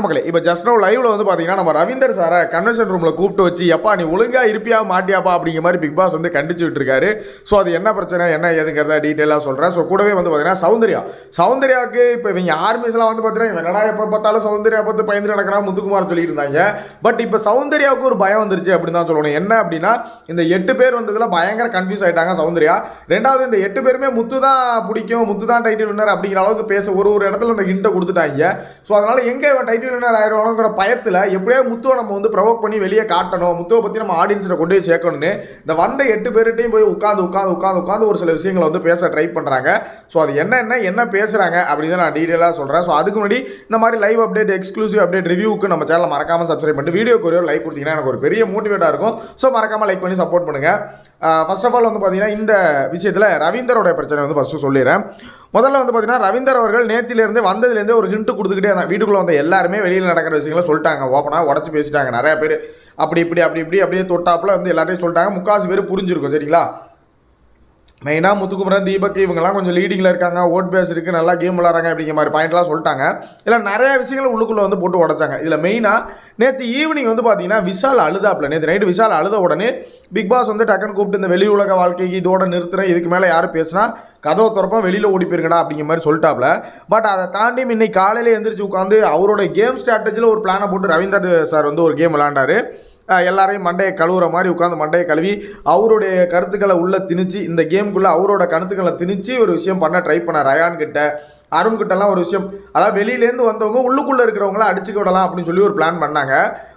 மக்களே இப்போ just no லைவ்ல வந்து பார்த்தீங்கன்னா நம்ம ரவீந்தர் சாரை கன்வென்ஷன் ரூம்ல கூப்பிட்டு வச்சு எப்பா நீ ஒழுங்கா இருப்பியா மாட்டியாப்பா? அப்படிங்கிற மாதிரி பிக் பாஸ் வந்து கண்டிச்சு விட்டுருக்காரு. ஸோ அது என்ன பிரச்சனை என்ன ஏதுங்கிறத டீட்டெயிலாக சொல்கிறேன் ஸோ கூடவே வந்து பார்த்தீங்கன்னா சௌந்தர்யா. சௌந்தர்யாவுக்கு இப்போ இவங்க ஆர்மிஸ்லாம் வந்து பார்த்தீங்கன்னா இவன் என்னடா எப்போ பார்த்தாலும் சௌந்தர்யா பார்த்து பயந்து நடக்கிறான் முத்துக்குமார் சொல்லிட்டு இருந்தாங்க. பட் இப்போ சௌந்தர்யாவுக்கு ஒரு பயம் வந்துருச்சு அப்படின்னு தான் சொல்லணும். என்ன அப்படின்னா இந்த எட்டு பேர் வந்ததுல பயங்கர கன்ஃபியூஸ் ஆயிட்டாங்க சௌந்தர்யா. ரெண்டாவது இந்த எட்டு பேருமே முத்து தான் பிடிக்கும் முத்து தான் டைட்டில் வின்னர் அப்படிங்கிற அளவுக்கு பேச ஒரு ஒரு இடத்துல இந்த ஹிண்ட்டை கொடுத்துட்டாங்க. ஸோ அதனால எங்கே டைட்டில் மில்லியனர் ஆயிடுவானுங்கிற பயத்தில் எப்படியோ முத்துவை நம்ம வந்து ப்ரொவோக் பண்ணி வெளியே காட்டணும். முத்துவை பற்றி நம்ம ஆடியன்ஸில் கொண்டு போய் சேர்க்கணும்னு. இந்த வந்த எட்டு பேர்கிட்டையும் போய் உட்காந்து உட்காந்து உட்காந்து உட்காந்து ஒரு சில விஷயங்களை வந்து பேச ட்ரை பண்ணுறாங்க ஸோ அது என்ன என்ன என்ன பேசுகிறாங்க அப்படின்னு நான் டீட்டெயிலாக சொல்கிறேன் ஸோ அதுக்கு முன்னாடி இந்த மாதிரி லைவ் அப்டேட் எக்ஸ்க்ளூசிவ் அப்டேட் ரிவ்யூக்கு நம்ம சேனலை மறக்காமல் சப்ஸ்கிரைப் பண்ணிட்டு வீடியோக்கு ஒரு லைக் கொடுத்தீங்கன்னா எனக்கு ஒரு பெரிய மோட்டிவேட்டாக இருக்கும். ஸோ மறக்காமல் லைக் பண்ணி சப்போர்ட் பண்ணுங்கள் ஃபர்ஸ்ட் ஆஃப் ஆல் வந்து பார்த்தீங்கன்னா இந்த விஷயத்தில் ரவீந்தரோட பிரச்சனை வந்து ஃபஸ்ட்டு சொல்லிடுறேன். முதல்ல வந்து பார்த்தீங்கன்னா ரவீந்தர் அவர்கள் நேத்திலேருந்து வந்ததுலேருந்தே ஒரு ஹிண்ட் கொடுத்துக்கிட்டே இருந்தாங்க. வீட்டுக்குள்ளே வந்த எல்லாருமே வெளியில் நடக்கிற விஷயங்களை சொல்லிட்டாங்க. ஓப்பனாக உடச்சி பேசிட்டாங்க. நிறைய பேர். அப்படி இப்படி அப்படி இப்படி அப்படியே தொட்டாப்புல வந்து எல்லாத்தையும் சொல்லிட்டாங்க. முக்காசு பேர் புரிஞ்சிருக்கும் சரிங்களா? மெயினாக முத்துக்குமரன் தீபக் இவங்கெல்லாம் கொஞ்சம் லீடிங்கில் இருக்காங்க. ஓட் பேஸ் இருக்குது நல்லா கேம் விளாட்றாங்க அப்படிங்கிற மாதிரி பாயிண்ட்லாம் சொல்லிட்டாங்க. இல்லை நிறைய விஷயங்கள் உள்ளுக்குள்ளே வந்து போட்டு உடச்சாங்க. இதில் மெயினாக நேற்று ஈவினிங் வந்து பார்த்தீங்கன்னா விஷால் அழுதாப்பில். நேற்று நைட்டு விஷால் அழுத உடனே பிக் பாஸ் வந்து டக்குன்னு கூப்பிட்டு இந்த வெளி உலக வாழ்க்கைக்கு இதோட நிறுத்துறேன். இதுக்கு மேலே யாரும் பேசினா கதவை திறப்போம் வெளியில் ஓடி போயிருக்கடா அப்படிங்கிற மாதிரி சொல்லிட்டாப்ல பட் அதை தாண்டி இன்னைக்கு காலையில் எந்திரிச்சு உட்காந்து அவரோட கேம் ஸ்ட்ராட்டஜியில் ஒரு பிளானை போட்டு ரவீந்தர் சார் வந்து ஒரு கேம் விளாண்டாரு எல்லாரையும் மண்டையை கழுவுற மாதிரி உட்காந்து மண்டையை கழுவி அவருடைய கருத்துக்களை உள்ளே திணிச்சு இந்த கேமுக்குள்ளே அவரோட கருத்துக்களை திணிச்சு ஒரு விஷயம் பண்ண ட்ரை பண்ண ரயான் கிட்ட. அருண் கிட்டலாம் ஒரு விஷயம் அதாவது வெளியிலேருந்து வந்தவங்க உள்ளுக்குள்ளே இருக்கிறவங்கள அடிச்சுக்க விடலாம் அப்படின்னு சொல்லி ஒரு பிளான் பண்ணாங்க.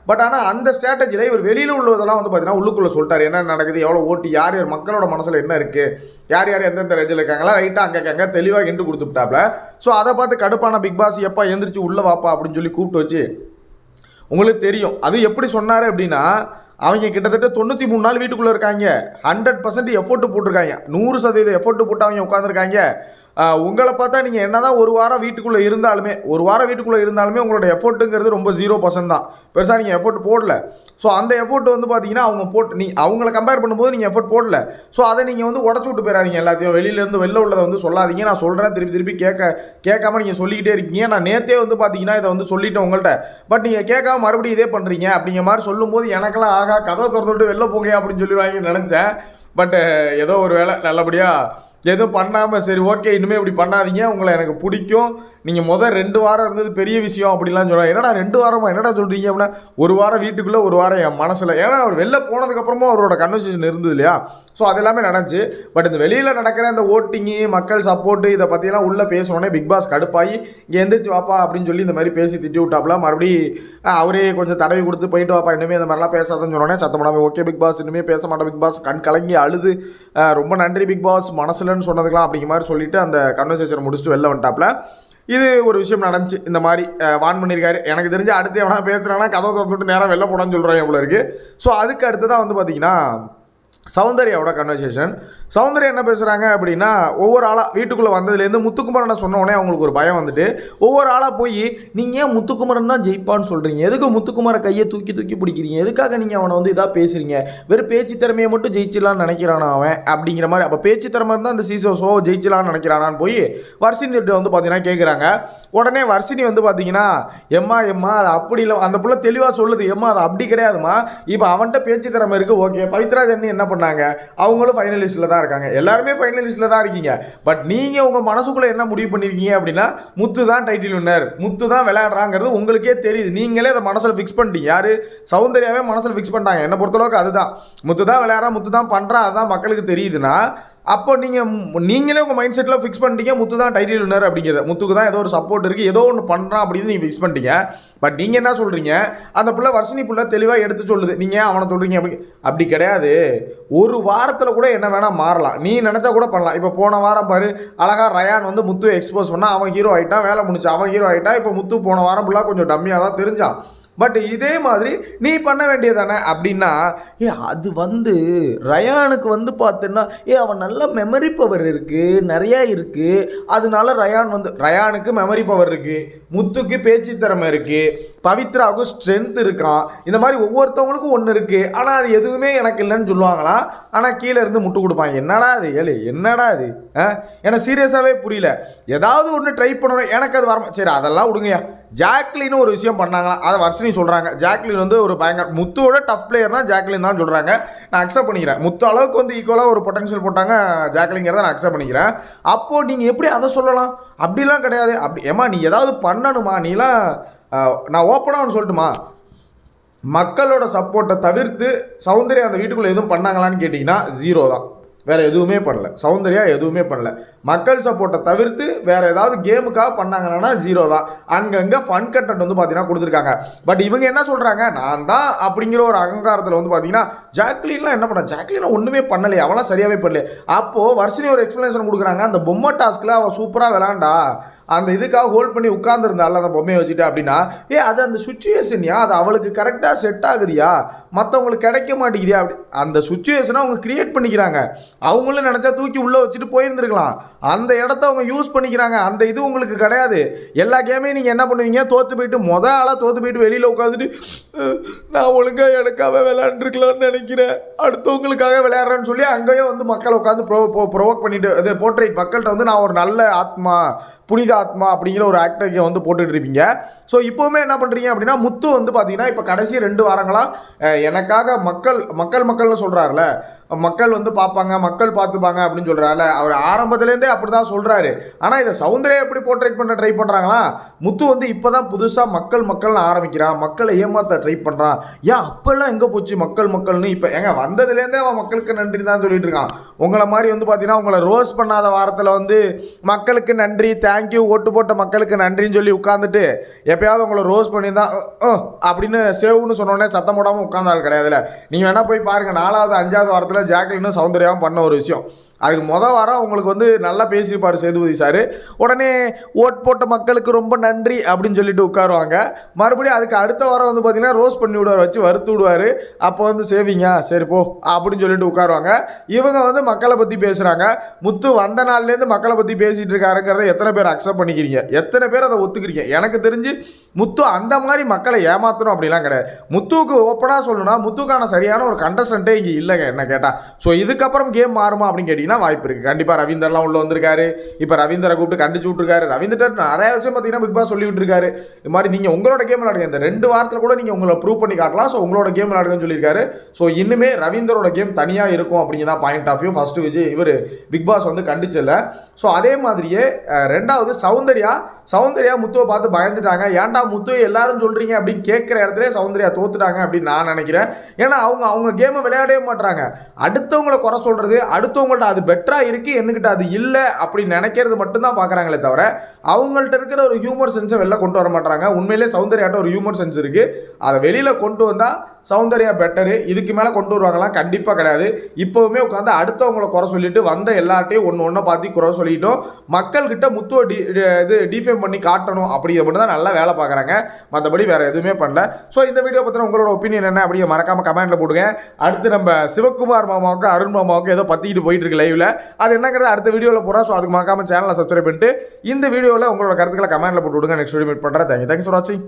பட் ஆனால் அந்த ஸ்ட்ராட்டஜியில் இவர் வெளியில் உள்ளதெல்லாம் வந்து பார்த்தீங்கன்னா உள்ளுக்குள்ளே சொல்லிட்டார். என்ன நடக்குது எவ்வளோ ஓட்டு யார் யார் மக்களோட மனசில் என்ன இருக்குது யார் யார் எந்தெந்த ரேஞ்சில் இருக்காங்களா ரைட்டாக அங்கே அங்கே தெளிவாக எண்டு கொடுத்துட்டாப்ல. ஸோ அதை பார்த்து கடுப்பான பிக் பாஸ் எப்போ எந்திரிச்சு உள்ளே வாப்பா அப்படின்னு சொல்லி கூப்பிட்டு வச்சு உங்களுக்கு தெரியும். அது எப்படி சொன்னார் அப்படின்னா அவங்க கிட்டத்தட்ட தொண்ணூற்றி மூணு நாள் வீட்டுக்குள்ளே இருக்காங்க. ஹண்ட்ரட் பர்சன்ட் எஃபோர்ட்டு போட்டிருக்காங்க. நூறு சதவீத எஃபோர்ட்டு போட்டு அவங்க உட்காந்துருக்காங்க உங்களை பார்த்தா நீங்கள் என்ன தான் ஒரு வாரம் வீட்டுக்குள்ளே இருந்தாலுமே ஒரு வாரம் வீட்டுக்குள்ளே இருந்தாலுமே உங்களோட எஃபோர்ட்டுங்கிறது ரொம்ப ஜீரோ பர்சன்ட் தான். பெருசாக நீங்கள் எஃபோர்ட் போடல. ஸோ அந்த எஃபோர்ட் வந்து பார்த்தீங்கன்னா அவங்க போட்டு நீ அவங்கள கம்பேர் பண்ணும்போது நீங்கள் எஃபோர்ட் போடல. ஸோ அதை நீங்கள் வந்து உடச்சு விட்டு போயிடாதீங்க எல்லாத்தையும். வெளியிலேருந்து வெளில உள்ளதை வந்து சொல்லாதீங்க. நான் சொல்கிறேன் திருப்பி திருப்பி கேட்க கேட்காம நீங்கள் சொல்லிக்கிட்டே இருக்கீங்க. நான் நேற்றே வந்து பார்த்தீங்கன்னா இதை வந்து சொல்லிட்டேன் உங்கள்கிட்ட பட் நீங்கள் கேட்காம மறுபடியும் இதே பண்ணுறீங்க அப்படிங்கிற மாதிரி சொல்லும்போது எனக்கெல்லாம் ஆகா கதவை திறந்து விட்டு வெளில போங்க அப்படின்னு சொல்லிடுவாங்கன்னு நினச்சேன். பட் ஏதோ ஒரு வேலை நல்லபடியாக எதுவும் பண்ணாமல் சரி ஓகே இனிமேல் இப்படி பண்ணாதீங்க. உங்களை எனக்கு பிடிக்கும். நீங்கள் முதல் ரெண்டு வாரம் இருந்தது பெரிய விஷயம் அப்படிலாம் சொல்லுவாங்க என்னடா ரெண்டு வாரமா? என்னடா சொல்கிறீங்க அப்படின்னா ஒரு வாரம் வீட்டுக்குள்ளே ஒரு வாரம் என் மனசில். ஏன்னா அவர் வெளில போனதுக்கப்புறமா அவரோட கன்வர்சேஷன் இருந்தது இல்லையா? ஸோ அது எல்லாமே நடந்துச்சு. பட் இந்த வெளியில் நடக்கிற இந்த ஓட்டிங்கு மக்கள் சப்போர்ட்டு இதை பற்றியெல்லாம் உள்ளே பேசணுன்னே பிக் பாஸ் கடுப்பாகி இங்கே எந்திரிச்சு வாப்பா அப்படின்னு சொல்லி இந்த மாதிரி பேசி திட்டி விட்டாப்புல மறுபடி அவரே கொஞ்சம் தடவி கொடுத்து போயிட்டு வாப்பா இனிமேல் இந்த மாதிரிலாம் பேசாதன்னு சொன்னோன்னே சத்தம் ஓகே பிக் பாஸ் இனிமேல் பேச மாட்டேன் பிக் பாஸ் கண் கலங்கி அழுது. ரொம்ப நன்றி பிக் பாஸ் மனசில் மனசுலன்னு சொன்னதுக்கெல்லாம் அப்படிங்கிற மாதிரி சொல்லிட்டு அந்த கன்வர்சேஷனை முடிச்சுட்டு வெளில வந்துட்டாப்ல இது ஒரு விஷயம் நடந்துச்சு. இந்த மாதிரி வான் பண்ணியிருக்காரு எனக்கு தெரிஞ்சு அடுத்து எவனா பேசுகிறானா கதவை திறந்துட்டு நேரம் வெளில போடான்னு சொல்கிறேன் இவ்வளோ இருக்குது ஸோ அதுக்கு அடுத்ததாக வந்து பார்த்தீங்கன்னா சௌந்தர்யாவோட கன்வர்சேஷன் சௌந்தர்யா என்ன பேசுகிறாங்க அப்படின்னா ஒவ்வொரு ஆளாக வீட்டுக்குள்ளே வந்ததுலேருந்து முத்துக்குமரனை சொன்னோடனே அவங்களுக்கு ஒரு பயம் வந்துட்டு ஒவ்வொரு ஆளாக போய் நீங்கள் ஏன் முத்துக்குமரன் தான் ஜெயிப்பான்னு சொல்கிறீங்க எதுக்கு முத்துக்குமர கையை தூக்கி தூக்கி பிடிக்கிறீங்க? எதுக்காக நீங்கள் அவனை வந்து இதாக பேசுகிறீங்க வெறும் பேச்சு திறமையை மட்டும் ஜெயிச்சிடலான்னு நினைக்கிறானா அவன்? அப்படிங்கிற மாதிரி அப்போ பேச்சு திறமை இருந்தால் அந்த சீசோ ஷோ ஜெயிச்சிடலான்னு நினைக்கிறானான்னு போய் வர்ஷினி வந்து பார்த்தீங்கன்னா கேட்குறாங்க உடனே வர்ஷினி வந்து பார்த்தீங்கன்னா எம்மா எம்மா அது அப்படி இல்லை. அந்த பிள்ளை தெளிவாக சொல்லுது எம்மா அது அப்படி கிடையாதுமா இப்போ அவன்கிட்ட பேச்சு திறமை இருக்குது ஓகே. பவித்ரா ஜன்னி என்ன பண்ணாங்க அவங்களும் ஃபைனலிஸ்ட்டில் தான் இருக்காங்க. எல்லாருமே ஃபைனலிஸ்ட்டில் தான் இருக்கீங்க. பட் நீங்கள் உங்கள் மனசுக்குள்ளே என்ன முடிவு பண்ணியிருக்கீங்க அப்படின்னா முத்து தான் டைட்டில் வின்னர் முத்து தான் விளையாடுறாங்கிறது உங்களுக்கே தெரியுது. நீங்களே அதை மனசில் ஃபிக்ஸ் பண்ணிட்டீங்க. யார்? சௌந்தர்யாவே மனசில் ஃபிக்ஸ் பண்ணிட்டாங்க. என்னை பொறுத்தளவுக்கு அதுதான். முத்து தான் விளையாடுறா முத்து தான் பண்ணுறான் அதுதான் மக்களுக்கு தெரியுதுன்னா அப்போ நீங்கள் நீங்களே உங்கள் மைண்ட் செட்டில் ஃபிக்ஸ் பண்ணிட்டீங்க. முத்து தான் டைட்டில் வின்னர் அப்படிங்கிறத. முத்துக்கு தான் ஏதோ ஒரு சப்போர்ட் இருக்குது ஏதோ ஒன்று பண்ணுறான் அப்படின்னு நீங்கள் ஃபிக்ஸ் பண்ணிட்டீங்க. பட் நீங்கள் என்ன சொல்கிறீங்க அந்த பிள்ளை வர்ஷினி பிள்ளை தெளிவாக எடுத்து சொல்லுது. நீங்கள் ஏன் அவனை சொல்கிறீங்க அப்படி அப்படி கிடையாது. ஒரு வாரத்தில் கூட என்ன வேணால் மாறலாம். நீ நினச்சா கூட பண்ணலாம். இப்போ போன வாரம் பாரு அழகா ரயான் வந்து முத்து எக்ஸ்போஸ் பண்ணால் அவன் ஹீரோ ஆகிட்டான் வேலை முடிச்சு அவன் ஹீரோ ஆகிட்டான் இப்போ முத்து போன வாரம் ஃபுல்லாக கொஞ்சம் டம்மியாக தான் தெரிஞ்சான். பட் இதே மாதிரி நீ பண்ண வேண்டியதானே அப்படின்னா ஏ அது வந்து ரயானுக்கு வந்து பார்த்தீங்கன்னா ஏ அவன் நல்ல மெமரி பவர் இருக்குது நிறையா இருக்குது அதனால ரயான் வந்து ரயானுக்கு மெமரி பவர் இருக்குது முத்துக்கு பேச்சு திறமை இருக்குது பவித்ராவுக்கு ஸ்ட்ரென்த் இருக்கான் இந்த மாதிரி ஒவ்வொருத்தவங்களுக்கும் ஒன்று இருக்குது ஆனால் அது எதுவுமே எனக்கு இல்லைன்னு சொல்லுவாங்களா? ஆனால் கீழே இருந்து முட்டு கொடுப்பாங்க. என்னடா அது ஏழு என்னடா அது ஆ? எனக்கு சீரியஸாகவே புரியல. ஏதாவது ஒன்று ட்ரை பண்ணணும் எனக்கு அது வர சரி அதெல்லாம் விடுங்கய்யா. ஜாக்லின்னு ஒரு விஷயம் பண்ணாங்களா அதை வர்ஷினி சொல்கிறாங்க ஜாக்லின் வந்து ஒரு பயங்கர முத்துவோட டஃப் பிளேயர்னா ஜாக்லின் தான் சொல்கிறாங்க நான் அக்செப்ட் பண்ணிக்கிறேன். முத்து அளவுக்கு வந்து ஈக்குவலாக ஒரு பொட்டன்ஷியல் போட்டாங்க ஜாக்லிங்கிறத நான் அக்செப்ட் பண்ணிக்கிறேன். அப்போது நீங்கள் எப்படி அதை சொல்லலாம்? அப்படிலாம் கிடையாது. அப்படி ஏமா நீ ஏதாவது பண்ணணுமா? நீலாம் நான் ஓப்பனாக ஒன்று சொல்லட்டுமா? மக்களோட சப்போர்ட்டை தவிர்த்து சௌந்தர்யா அந்த வீட்டுக்குள்ளே எதுவும் பண்ணாங்களான்னு கேட்டிங்கன்னா ஜீரோ தான். வேறு எதுவுமே பண்ணல. சௌந்தர்யா எதுவுமே பண்ணல. மக்கள் சப்போர்ட்டை தவிர்த்து வேறு ஏதாவது கேமுக்காக பண்ணாங்கன்னா ஜீரோ தான். அங்கங்கே ஃபன் கண்டென்ட் வந்து பார்த்தீங்கன்னா கொடுத்துருக்காங்க. பட் இவங்க என்ன சொல்கிறாங்க நான் தான் அப்படிங்கிற ஒரு அகங்காரத்தில் வந்து பார்த்தீங்கன்னா ஜாக்லின்லாம் என்ன பண்ண ஜாக்லின் ஒன்றுமே பண்ணலையே. அவளாம் சரியாகவே பண்ணல அப்போது வர்ஷினி ஒரு எக்ஸ்ப்ளனேஷன் கொடுக்குறாங்க. அந்த பொம்மை டாஸ்கில் அவள் சூப்பராக விளாண்டா அந்த இதுக்காக ஹோல்ட் பண்ணி உட்காந்துருந்தாள் அந்த பொம்மையை வச்சுட்டு அப்படின்னா ஏ அது அந்த சுச்சுவேஷன்யா அது அவளுக்கு கரெக்டாக செட் ஆகுதியா? மற்றவங்களுக்கு கிடைக்க மாட்டேங்குதியா அப்படி. அந்த சுச்சுவேஷனை அவங்க க்ரியேட் பண்ணிக்கிறாங்க. அவங்களும் நினச்சா தூக்கி உள்ளே வச்சுட்டு போயிருந்துருக்கலாம். அந்த இடத்த அவங்க யூஸ் பண்ணிக்கிறாங்க. அந்த இது உங்களுக்கு கிடையாது. எல்லா கேமையும் நீங்கள் என்ன பண்ணுவீங்க? தோற்று போயிட்டு மொத ஆளாக தோற்று போயிட்டு வெளியில் உட்காந்துட்டு நான் ஒழுங்காக எனக்காக விளையாண்டுருக்கலாம்னு நினைக்கிறேன். அடுத்தவங்களுக்காக விளையாடுறேன்னு சொல்லி அங்கேயும் வந்து மக்கள் உட்காந்து ப்ரோ ப்ரொவோக் பண்ணிட்டு இது போர்ட்ரேட் மக்கள்கிட்ட வந்து நான் ஒரு நல்ல ஆத்மா புனித ஆத்மா அப்படிங்கிற ஒரு ஆக்டரை வந்து போட்டுட்டு இருப்பீங்க. ஸோ இப்போவுமே என்ன பண்ணுறீங்க அப்படின்னா முத்து வந்து பார்த்தீங்கன்னா இப்போ கடைசி ரெண்டு வாரங்களாக எனக்காக மக்கள் மக்கள் மக்கள்னு சொல்கிறாருல மக்கள் வந்து பார்ப்பாங்க மக்கள் மக்கள் பார்த்துப்பாங்க அப்படின்னு சொல்கிறாருல அவர் ஆரம்பத்துலேருந்தே அப்படி தான் சொல்கிறாரு ஆனால் இதை சௌந்தர்யா எப்படி போர்ட்ரேட் பண்ண ட்ரை பண்ணுறாங்களா முத்து வந்து இப்போ தான் புதுசாக மக்கள் மக்கள்னு ஆரம்பிக்கிறான். மக்களை ஏமாற்ற ட்ரை பண்ணுறான் ஏன் அப்போல்லாம் எங்கே போச்சு மக்கள் மக்கள்னு? இப்போ ஏங்க வந்ததுலேருந்தே அவன் மக்களுக்கு நன்றி தான் சொல்லிட்டு இருக்கான். உங்களை மாதிரி வந்து பார்த்தீங்கன்னா உங்களை ரோஸ் பண்ணாத வாரத்தில் வந்து மக்களுக்கு நன்றி தேங்க்யூ ஓட்டு போட்ட மக்களுக்கு நன்றின்னு சொல்லி உட்காந்துட்டு எப்பயாவது உங்களை ரோஸ் பண்ணி தான் அப்படின்னு சேவ்னு சொன்னோடனே சத்தம் போடாமல் உட்காந்தாள் கிடையாதுல நீங்கள் வேணால் போய் பாருங்கள் நாலாவது அஞ்சாவது வாரத்தில் ஜாக்லினும் சௌந்தர்யாவும் பண்ண ஒரு விஷயம் அதுக்கு மொதல் வாரம் உங்களுக்கு வந்து நல்லா பேசியிருப்பார் சேதுபதி சார். உடனே ஓட் போட்ட மக்களுக்கு ரொம்ப நன்றி அப்படின்னு சொல்லிட்டு உட்காருவாங்க. மறுபடியும் அதுக்கு அடுத்த வாரம் வந்து பார்த்தீங்கன்னா ரோஸ் பண்ணி விடுவார் வச்சு வறுத்து விடுவார். அப்போ வந்து சேவிங்க சரி போ அப்படின்னு சொல்லிட்டு உட்காருவாங்க. இவங்க வந்து மக்களை பற்றி பேசுகிறாங்க முத்து வந்த நாள்லேருந்து மக்களை பற்றி பேசிகிட்டு இருக்காருங்கிறத எத்தனை பேர் அக்செப்ட் பண்ணிக்கிறீங்க? எத்தனை பேர் அதை ஒத்துக்கிறீங்க? எனக்கு தெரிஞ்சு முத்து அந்த மாதிரி மக்களை ஏமாற்றணும் அப்படிலாம் கிடையாது. முத்துவுக்கு ஓப்பனாக சொல்லணும்னா முத்துக்கான சரியான ஒரு கண்டஸ்டண்ட்டே இங்கே இல்லைங்க என்ன கேட்டால் ஸோ இதுக்கப்புறம் கேம் மாறுமா அப்படின்னு கேட்டீங்க அப்படின்னா வாய்ப்பு இருக்குது கண்டிப்பாக ரவீந்தர்லாம் உள்ளே வந்திருக்காரு. இப்போ ரவீந்தரை கூப்பிட்டு கண்டிச்சு விட்ருக்காரு ரவீந்தர் நிறைய விஷயம் பார்த்தீங்கன்னா பிக் பாஸ் சொல்லி விட்டுருக்காரு இது மாதிரி நீங்கள் உங்களோட கேம் விளாடுங்க இந்த ரெண்டு வாரத்தில் கூட நீங்கள் உங்களை ப்ரூவ் பண்ணி காட்டலாம். ஸோ உங்களோட கேம் விளாடுங்கன்னு சொல்லியிருக்காரு. ஸோ இன்னுமே ரவீந்தரோட கேம் தனியாக இருக்கும் அப்படிங்கிறதான் point of view first Vijay இவர் பிக் பாஸ் வந்து கண்டிச்சல. ஸோ அதே மாதிரியே ரெண்டாவது சௌந்தர்யா சௌந்தர்யா முத்துவை பார்த்து பயந்துட்டாங்க. ஏன்டா முத்துவை எல்லாரும் சொல்கிறீங்க அப்படின்னு கேட்குற இடத்துல சௌந்தர்யா தோத்துட்டாங்க அப்படின்னு நான் நினைக்கிறேன். ஏன்னா அவங்க அவங்க கேமை விளையாடவே மாட்றாங்க. அடுத்தவங்களை குறை சொல்கிறது அடுத்தவங்கள்ட்ட அது பெட்டராக இருக்குது என்னக்கிட்ட அது இல்லை அப்படின்னு நினைக்கிறது மட்டும்தான் பார்க்குறாங்களே தவிர அவங்கள்ட்ட இருக்கிற ஒரு ஹியூமர் சென்ஸை வெளில கொண்டு வர மாட்டாங்க உண்மையிலே சௌந்தர்யாட்ட ஒரு ஹியூமர் சென்ஸ் இருக்குது அதை வெளியில் கொண்டு வந்தால் சௌந்தர்யா பெட்டரு இதுக்கு மேலே கொண்டு வருவாங்களாம் கண்டிப்பாக கிடையாது. இப்போவுமே உட்காந்து அடுத்தவங்களை குறை சொல்லிட்டு வந்த எல்லார்ட்டையும் ஒன்று ஒன்றை பார்த்து குறை சொல்லிட்டோம். மக்கள்கிட்ட முத்துவ டி இது டிஃபேம் பண்ணி காட்டணும் அப்படிங்கிற மட்டும் தான் நல்லா வேலை பார்க்குறாங்க. மற்றபடி வேறு எதுவுமே பண்ணல. ஸோ இந்த வீடியோ பற்றின உங்களோட ஒப்பீனியன் என்ன அப்படியே மறக்காமல் கமெண்ட்டில் போடுங்க. அடுத்து நம்ம சிவகுமார் மாமாவுக்கு அருண் மாமாவுக்கு ஏதோ பற்றிக்கிட்டு போயிட்டு இருக்கு லைவில் அது என்னங்கிறது அடுத்த வீடியோவில் போகிறோம் ஸோ அதுக்கு மறக்காமல் சேனலை சப்ஸ்கிரைப் பண்ணிட்டு இந்த வீடியோவில் உங்களோட கருத்துக்களை கமெண்ட்டில் போட்டு விடுங்க. நெக்ஸ்ட் வீடியோ மீட் பண்ணுறேன் தேங்க்யூ தேங்க்ஸ் ஃபார் வாட்சிங்